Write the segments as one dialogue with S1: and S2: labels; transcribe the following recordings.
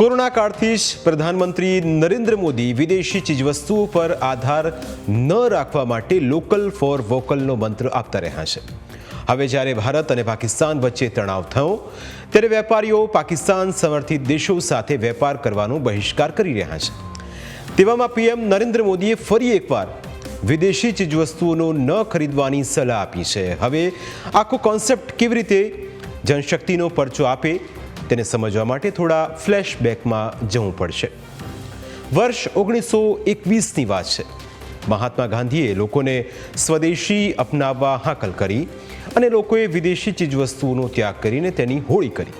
S1: Corona કાળથી જ પ્રધાનમંત્રી નરેન્દ્ર મોદી વિદેશી ચીજવસ્તુઓ પર આધાર ન રાખવા માટે લોકલ ફોર વોકલનો મંત્ર આપતા રહ્યા છે. હવે જ્યારે ભારત અને પાકિસ્તાન વચ્ચે તણાવ થયો, ત્યારે વેપારીઓ પાકિસ્તાન સમર્થિત દેશો સાથે વેપાર કરવાનો બહિષ્કાર કરી રહ્યા છે. તેવામાં પીએમ નરેન્દ્ર મોદીએ ફરી એકવાર વિદેશી ચીજવસ્તુઓનો ન ખરીદવાની સલાહ આપી છે. હવે આખો કોન્સેપ્ટ કેવી રીતે જનશક્તિનો પરચો આપે તેને સમજવા માટે થોડા ફ્લેશબેકમાં જવું પડશે. વર્ષ ઓગણીસો એકવીસની વાત છે. મહાત્મા ગાંધીએ લોકોને સ્વદેશી અપનાવવા હાકલ કરી અને લોકોએ વિદેશી ચીજવસ્તુઓનો ત્યાગ કરીને તેની હોળી કરી.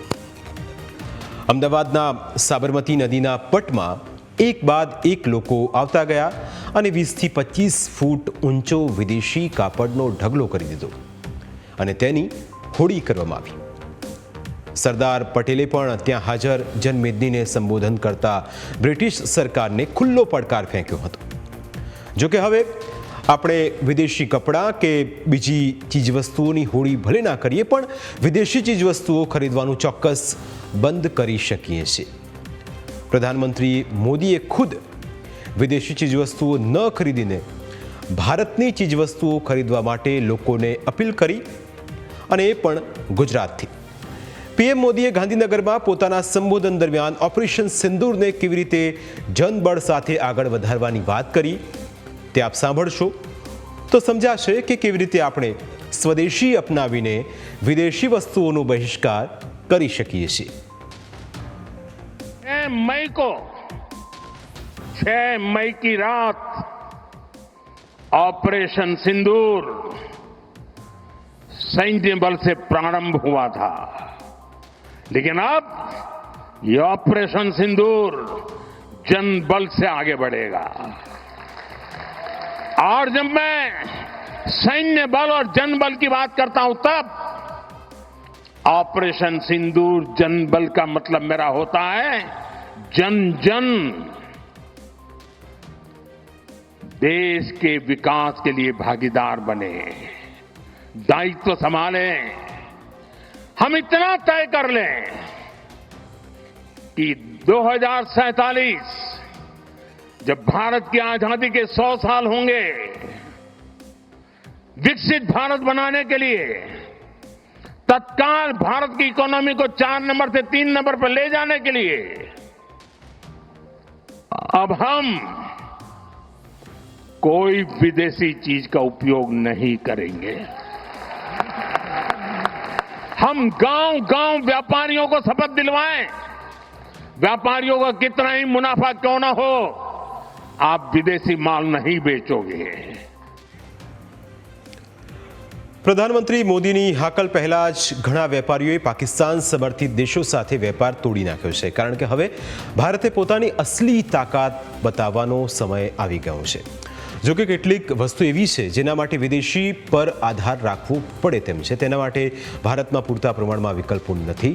S1: અમદાવાદના સાબરમતી નદીના પટમાં એક બાદ એક લોકો આવતા ગયા અને વીસથી પચીસ ફૂટ ઊંચો વિદેશી કાપડનો ઢગલો કરી દીધો. અને તેની હોળી કરવામાં આવી. સરદાર પટેલે પણ ત્યાં હાજર જનમેદનીને સંબોધન કરતા બ્રિટિશ સરકારને ખુલ્લો પડકાર ફેંક્યો હતો. જોકે હવે આપણે વિદેશી કપડાં કે બીજી ચીજવસ્તુઓની હોળી ભલે ના કરીએ, પણ વિદેશી ચીજવસ્તુઓ ખરીદવાનું ચોક્કસ બંધ કરી શકીએ છીએ. પ્રધાનમંત્રી મોદીએ ખુદ વિદેશી ચીજવસ્તુઓ ન ખરીદીને ભારતની ચીજવસ્તુઓ ખરીદવા માટે લોકોને અપીલ કરી અને એ પણ ગુજરાતથી. પીએમ મોદીએ ગાંધીનગરમાં પોતાના સંબોધન દરમિયાન ઓપરેશન સિંદૂરને કેવી રીતે જનબળ સાથે આગળ વધારવાની વાત કરી તે આપ સાંભળશો તો સમજાશે કે કેવી રીતે આપણે સ્વદેશી અપનાવીને વિદેશી વસ્તુઓનો બહિષ્કાર કરી શકીએ છીએ
S2: छह मई को छह मई की रात ऑपरेशन सिंदूर सैन्य बल से प्रारंभ हुआ था लेकिन अब ये ऑपरेशन सिंदूर जन बल से आगे बढ़ेगा। और जब मैं सैन्य बल और जन बल की बात करता हूँ, तब ऑपरेशन सिंदूर जन बल का मतलब मेरा होता है जन जन। देश के विकास के लिए भागीदार बने, दायित्व संभाले। हम इतना तय कर लें कि दो जब भारत की आज़ादी के 100 साल होंगे, विकसित भारत बनाने के लिए, तत्काल भारत की इकोनॉमी को चार नंबर से तीन नंबर पर ले जाने के लिए, अब हम कोई विदेशी चीज़ का उपयोग नहीं करेंगे। हम गांव गांव व्यापारियों को शपथ दिलवाएं व्यापारियों का कितना ही मुनाफा क्यों ना हो आप विदेशी माल नहीं बेचोगे
S1: પ્રધાનમંત્રી મોદીની હાકલ પહેલા જ ઘણા વેપારીઓએ પાકિસ્તાન સમર્થિત દેશો સાથે વેપાર તોડી નાખ્યો છે કારણ કે હવે ભારતે પોતાની અસલી તાકાત બતાવવાનો સમય આવી ગયો છે જો કે કેટલીક વસ્તુ એવી છે જેના માટે વિદેશી પર આધાર રાખવું પડે તેમ છે. તેના માટે ભારતમાં પૂરતા પ્રમાણમાં વિકલ્પો નથી.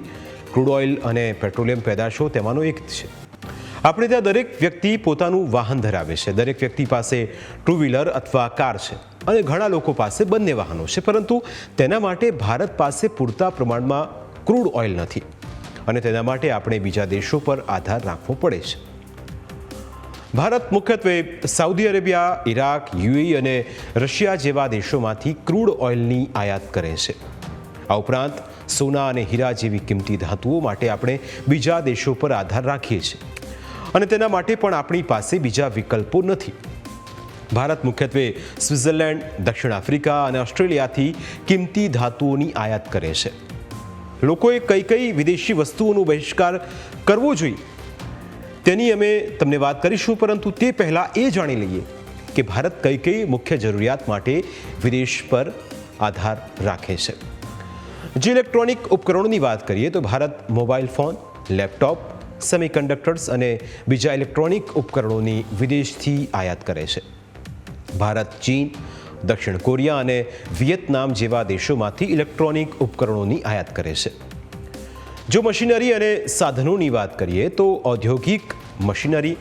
S1: ક્રૂડ ઓઇલ અને પેટ્રોલિયમ પેદાશો તેમાંનો એક છે. આપણે ત્યાં દરેક વ્યક્તિ પોતાનું વાહન ધરાવે છે. દરેક વ્યક્તિ પાસે ટુ વ્હીલર અથવા કાર છે અને ઘણા લોકો પાસે બંને વાહનો છે. પરંતુ તેના માટે ભારત પાસે પૂરતા પ્રમાણમાં ક્રૂડ ઓઇલ નથી અને તેના માટે આપણે બીજા દેશો પર આધાર રાખવો પડે છે. ભારત મુખ્યત્વે સાઉદી અરેબિયા ઈરાક યુએઈ અને રશિયા જેવા દેશોમાંથી ક્રૂડ ઓઇલની આયાત કરે છે. આ ઉપરાંત સોના અને હીરા જેવી કિંમતી ધાતુઓ માટે આપણે બીજા દેશો પર આધાર રાખીએ છીએ. અને તેના માટે પણ આપણી પાસે બીજા વિકલ્પો નથી. ભારત મુખ્યત્વે સ્વિટ્ઝરલેન્ડ, દક્ષિણ આફ્રિકા અને ઓસ્ટ્રેલિયાથી કિંમતી ધાતુઓની આયાત કરે છે. લોકોએ કઈ કઈ વિદેશી વસ્તુઓનો બહિષ્કાર કરવો જોઈએ તેની અમે તમને વાત કરીશું, પરંતુ તે પહેલાં એ જાણી લઈએ કે ભારત કઈ કઈ મુખ્ય જરૂરિયાત માટે વિદેશ પર આધાર રાખે છે. જે ઇલેક્ટ્રોનિક ઉપકરણોની વાત કરીએ તો Bharat mobile phone, laptop, semiconductors અને બીજા ઇલેક્ટ્રોનિક ઉપકરણોની વિદેશથી આયાત કરે છે. ભારત, ચીન, દક્ષિણ કોરિયા અને વિયેતનામ જેવા દેશોમાંથી ઇલેક્ટ્રોનિક ઉપકરણોની આયાત કરે છે. જો મશીનરી અને સાધનોની વાત કરીએ તો ઔદ્યોગિક મશીનરી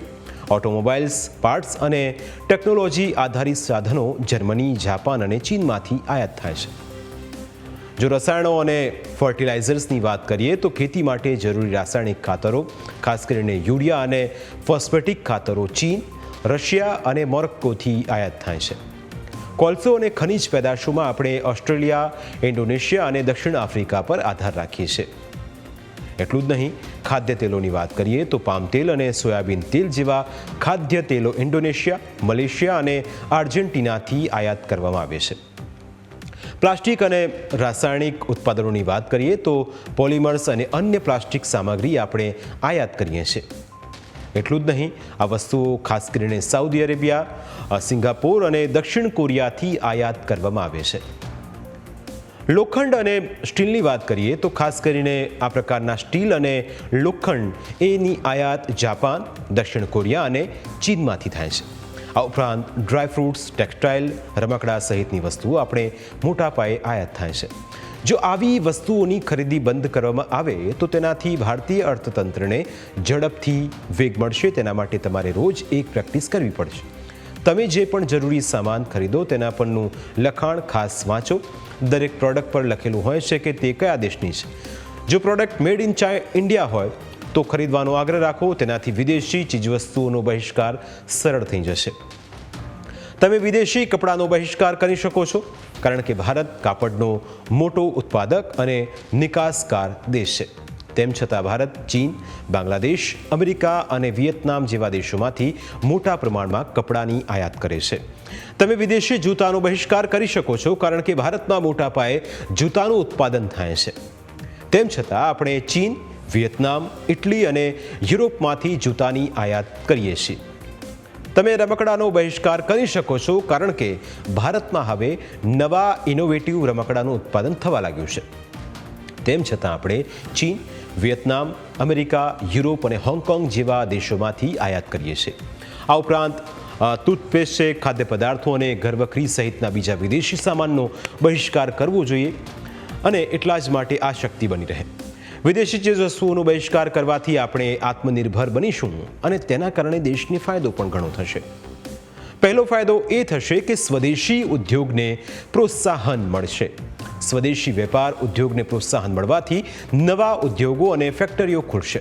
S1: ઓટોમોબાઈલ્સ પાર્ટ્સ અને ટેકનોલોજી આધારિત સાધનો જર્મની, જાપાન અને ચીનમાંથી આયાત થાય છે. જો રસાયણો અને ફર્ટિલાઇઝર્સની વાત કરીએ તો ખેતી માટે જરૂરી રાસાયણિક ખાતરો, ખાસ કરીને યુરિયા અને ફોસ્ફેટિક ખાતરો ચીન, રશિયા અને મોરક્કોથી આયાત થાય છે. કોલસો અને ખનિજ પેદાશોમાં આપણે ઓસ્ટ્રેલિયા, ઇન્ડોનેશિયા અને દક્ષિણ આફ્રિકા પર આધાર રાખીએ છીએ. એટલું જ નહીં ખાદ્ય તેલોની વાત કરીએ તો પામ તેલ અને સોયાબીન તેલ જેવા ખાદ્ય તેલો ઇન્ડોનેશિયા, મલેશિયા અને આર્જેન્ટિનાથી આયાત કરવામાં આવે છે. પ્લાસ્ટિક અને રાસાયણિક ઉત્પાદનોની વાત કરીએ તો પોલિમર્સ અને અન્ય પ્લાસ્ટિક સામગ્રી આપણે આયાત કરીએ છીએ. એટલું જ નહીં, આ વસ્તુઓ ખાસ કરીને સાઉદી અરેબિયા, સિંગાપોર અને દક્ષિણ કોરિયાથી આયાત કરવામાં આવે છે. લોખંડ અને સ્ટીલની વાત કરીએ તો ખાસ કરીને આ પ્રકારના સ્ટીલ અને લોખંડ એની આયાત જાપાન, દક્ષિણ કોરિયા અને ચીનમાંથી થાય છે. આ ઉપરાંત ડ્રાય ફ્રૂટ્સ, ટેક્સટાઇલ, રમકડા સહિતની વસ્તુઓ આપણે મોટા પાયે આયાત થાય છે. જો આવી વસ્તુઓની ખરીદી બંધ કરવામાં આવે તો તેનાથી ભારતીય અર્થતંત્રને ઝડપથી વેગ મળશે, તેના માટે તમારે રોજ એક પ્રેક્ટિસ કરવી પડશે. તમે જે પણ જરૂરી સામાન ખરીદો તેના પરનું લખાણ ખાસ વાંચો. દરેક પ્રોડક્ટ પર લખેલું હોય છે કે તે કયા દેશની છે. જો પ્રોડક્ટ મેડ ઇન ઇન્ડિયા હોય, તો ખરીદવાનો આગ્રહ રાખો, તેનાથી વિદેશી ચીજવસ્તુઓનો બહિષ્કાર સરળ થઈ જશે. તમે વિદેશી કપડાનો બહિષ્કાર કરી શકો છો, કારણ કે ભારત કાપડનો મોટો ઉત્પાદક અને નિકાસકાર દેશ છે. તેમ છતાં ભારત, ચીન, બાંગ્લાદેશ, અમેરિકા અને વિયેતનામ જેવા દેશોમાંથી મોટા પ્રમાણમાં કપડાની આયાત કરે છે. તમે વિદેશી જૂતાનો બહિષ્કાર કરી શકો છો, કારણ કે ભારતમાં મોટા પાયે જૂતાનું ઉત્પાદન થાય છે. તેમ છતાં આપણે ચીન, વિયેતનામ, ઇટલી અને યુરોપમાંથી જૂતાની આયાત કરીએ છીએ. તમે રમકડાનો બહિષ્કાર કરી શકો છો, કારણ કે ભારતમાં હવે નવા ઇનોવેટિવ રમકડાનું ઉત્પાદન થવા લાગ્યું છે. તેમ છતાં આપણે ચીન, વિયેતનામ, અમેરિકા, યુરોપ અને હોંગકોંગ જેવા દેશોમાંથી આયાત કરીએ છીએ. આ ઉપરાંત ટૂથપેસ્ટ છે ખાદ્ય પદાર્થો અને ઘરવખરી સહિતના બીજા વિદેશી સામાનનો બહિષ્કાર કરવો જોઈએ અને એટલા જ માટે આ શક્તિ બની રહે. વિદેશી ચીજવસ્તુઓનો બહિષ્કાર કરવાથી આપણે આત્મનિર્ભર બનીશું અને તેના કારણે દેશને ફાયદો પણ ઘણો થશે. પહેલો ફાયદો એ થશે કે સ્વદેશી ઉદ્યોગને પ્રોત્સાહન મળશે. સ્વદેશી વેપાર ઉદ્યોગને પ્રોત્સાહન મળવાથી નવા ઉદ્યોગો અને ફેક્ટરીઓ ખુલશે.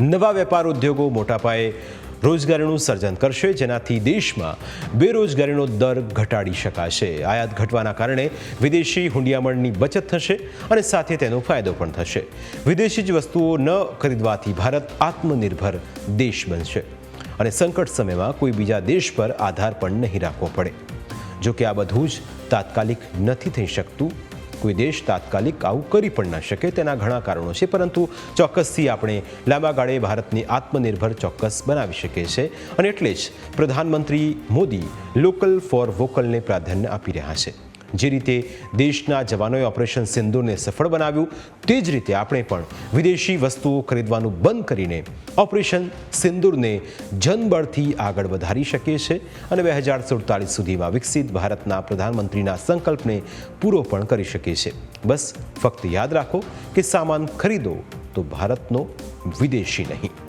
S1: નવા વેપાર ઉદ્યોગો મોટા પાયે રોજગારીનું સર્જન કરશે, જેનાથી દેશમાં બેરોજગારીનો દર ઘટાડી શકાશે. આયાત ઘટવાના કારણે વિદેશી હુંડિયામણની બચત થશે અને સાથે તેનો ફાયદો પણ થશે. વિદેશી જ વસ્તુઓ ન ખરીદવાથી ભારત આત્મનિર્ભર દેશ બનશે. અને સંકટ સમયમાં કોઈ બીજા દેશ પર આધાર પણ નહીં રાખવો પડે. જો કે આ બધું જ તાત્કાલિક નથી થઈ શકતું. કોઈ દેશ તાત્કાલિક આવું કરી પણ ન શકે તેના ઘણા કારણો છે, પરંતુ ચોક્કસથી આપણે લાંબા ગાળે ભારતને આત્મનિર્ભર ચોક્કસ બનાવી શકીએ છીએ. અને એટલે જ પ્રધાનમંત્રી મોદી લોકલ ફોર વોકલને પ્રાધાન્ય આપી રહ્યા છે. જે રીતે દેશના જવાનોએ ઓપરેશન સિંદૂરને સફળ બનાવ્યું, તે જ રીતે આપણે પણ વિદેશી વસ્તુઓ ખરીદવાનું બંધ કરીને ઓપરેશન સિંદૂરને જનબળથી આગળ વધારી શકીએ છીએ અને બે હજાર સુડતાલીસ સુધીમાં વિકસિત ભારતના પ્રધાનમંત્રીના સંકલ્પને પૂરો પણ કરી શકીએ છીએ બસ ફક્ત યાદ રાખો કે સામાન ખરીદો તો ભારતનો વિદેશી નહીં.